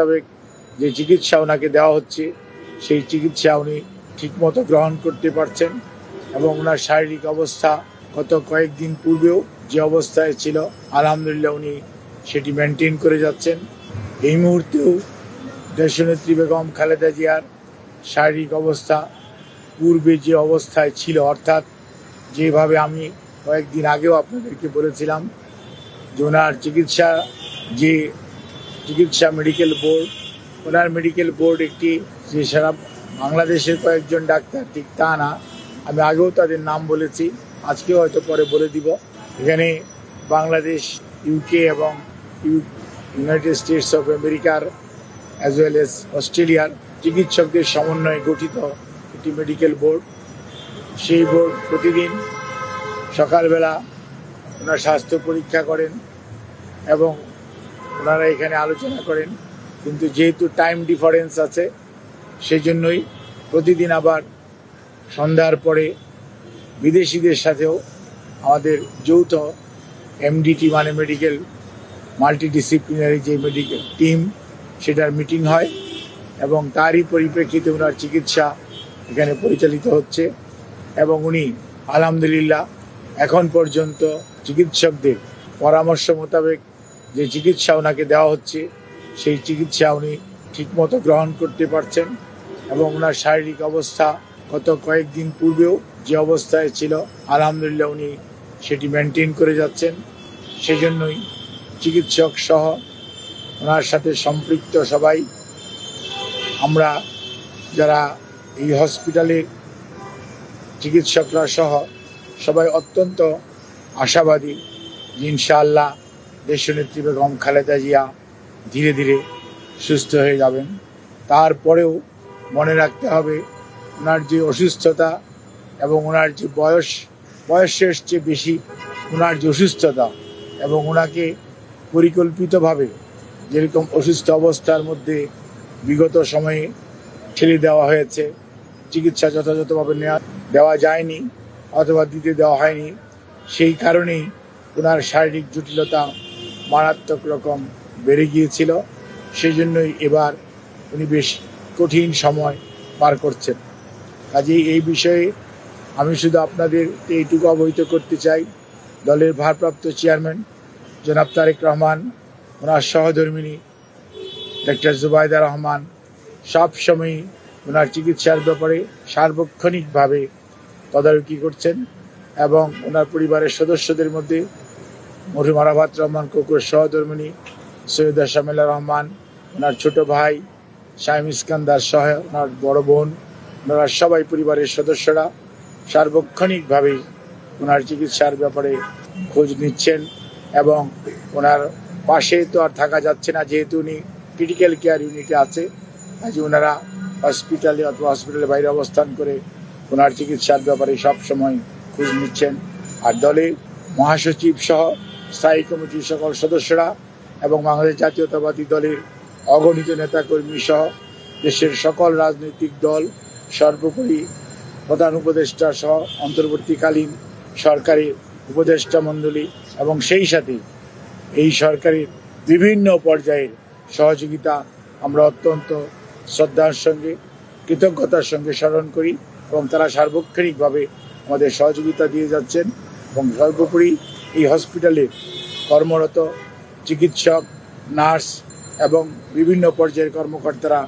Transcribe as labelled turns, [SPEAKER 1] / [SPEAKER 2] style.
[SPEAKER 1] মোতাবেক যে চিকিৎসা ওনাকে দেওয়া হচ্ছে, সেই চিকিৎসা উনি ঠিকমতো গ্রহণ করতে পারছেন এবং ওনার শারীরিক অবস্থা গত কয়েকদিন পূর্বেও যে অবস্থায় ছিল, আলহামদুলিল্লাহ উনি সেটি মেনটেন করে যাচ্ছেন। এই মুহূর্তেও দেশনেত্রী বেগম খালেদা জিয়ার শারীরিক অবস্থা পূর্বে যে অবস্থায় ছিল, অর্থাৎ যেভাবে আমি কয়েকদিন আগেও আপনাদেরকে বলেছিলাম যে ওনার চিকিৎসা যে চিকিৎসা মেডিকেল বোর্ড ওনার মেডিকেল বোর্ড একটি যে সারা বাংলাদেশের কয়েকজন ডাক্তার, ঠিক তা না। আমি আগেও তাদের নাম বলেছি, আজকেও হয়তো পরে বলে দিব। এখানে বাংলাদেশ ইউকে এবং ইউ- ইউনাইটেড স্টেটস অফ আমেরিকার অ্যাজ ওয়েল এস অস্ট্রেলিয়ার চিকিৎসকদের সমন্বয়ে গঠিত একটি মেডিকেল বোর্ড সেই বোর্ড প্রতিদিন সকালবেলা ওনার স্বাস্থ্য পরীক্ষা করেন এবং ওনারা এখানে আলোচনা করেন, কিন্তু যেহেতু টাইম ডিফারেন্স আছে সেই জন্যই প্রতিদিন আবার সন্ধ্যার পরে বিদেশিদের সাথেও আমাদের যৌথ এমডিটি মানে মেডিকেল মাল্টিডিসিপ্লিনারি যে মেডিকেল টিম সেটার মিটিং হয় এবং তারই পরিপ্রেক্ষিতে ওনার চিকিৎসা এখানে পরিচালিত হচ্ছে এবং উনি আলহামদুলিল্লাহ এখন পর্যন্ত চিকিৎসকদের পরামর্শ মোতাবেক যে চিকিৎসা ওনাকে দেওয়া হচ্ছে, সেই চিকিৎসা উনি ঠিকমতো গ্রহণ করতে পারছেন এবং ওনার শারীরিক অবস্থা গত কয়েকদিন পূর্বেও যে অবস্থায় ছিল, আলহামদুলিল্লাহ উনি সেটি মেনটেন করে যাচ্ছেন। সেজন্যই চিকিৎসক সহ ওনার সাথে সম্পৃক্ত সবাই, আমরা যারা এই হসপিটালের চিকিৎসকরা সহ সবাই অত্যন্ত আশাবাদী ইনশাআল্লাহ দেশনেত্রী বেগম খালেদা জিয়া ধীরে ধীরে সুস্থ হয়ে যাবেন। তারপরেও মনে রাখতে হবে ওনার যে অসুস্থতা এবং ওনার যে বয়স, বয়সের চেয়ে বেশি ওনার যে অসুস্থতা এবং ওনাকে পরিকল্পিতভাবে যেরকম অসুস্থ অবস্থার মধ্যে বিগত সময়ে ঠেলে দেওয়া হয়েছে, চিকিৎসা যথাযথভাবে নেওয়া দেওয়া যায়নি অথবা দিতে দেওয়া হয়নি, সেই কারণেই ওনার শারীরিক জটিলতা মারাত্মক রকম বেড়ে গিয়েছিল। সেই জন্যই এবার উনি বেশ কঠিন সময় পার করছেন। কাজেই এই বিষয়ে আমি শুধু আপনাদের এইটুকু অবহিত করতে চাই। দলের ভারপ্রাপ্ত চেয়ারম্যান জনাব তারেক রহমান, ওনার সহধর্মিনী ডক্টর জুবাইদা রহমান সব সময় ওনার চিকিৎসার ব্যাপারে সার্বক্ষণিকভাবে তদারকি করছেন এবং ওনার পরিবারের সদস্যদের মধ্যে মরহুম আরাফাত রহমান কুকুর সহধর্মিনী, সৈয়দা শামিলা রহমান, ওনার ছোট ভাই শাহিম ইস্কান্দার সহ ওনার বড় বোন, ওনারা সবাই পরিবারের সদস্যরা। সার্বক্ষণিকভাবে ওনার চিকিৎসার ব্যাপারে খোঁজ নিচ্ছেন এবং ওনার পাশে তো আর থাকা যাচ্ছে না, যেহেতু উনি ক্রিটিক্যাল কেয়ার ইউনিটে আছে। আজ ওনারা হসপিটালে অথবা হসপিটালের বাইরে অবস্থান করে ওনার চিকিৎসার ব্যাপারে সবসময় খোঁজ নিচ্ছেন। আর দলে মহাসচিব সহ স্থায়ী কমিটির সকল সদস্যরা এবং বাংলাদেশ জাতীয়তাবাদী দলের অগণিত নেতাকর্মী সহ দেশের সকল রাজনৈতিক দল, সর্বোপরি প্রধান উপদেষ্টা সহ অন্তর্বর্তীকালীন সরকারের উপদেষ্টা মণ্ডলী এবং সেই সাথে এই সরকারের বিভিন্ন পর্যায়ের সহযোগিতা আমরা অত্যন্ত শ্রদ্ধার সঙ্গে, কৃতজ্ঞতার সঙ্গে স্মরণ করি এবং তারা সার্বক্ষণিকভাবে আমাদের সহযোগিতা দিয়ে যাচ্ছেন এবং সর্বোপরি এই হসপিটালে কর্মরত চিকিৎসক নার্স এবং বিভিন্ন পর্যায়ের কর্মকর্তারা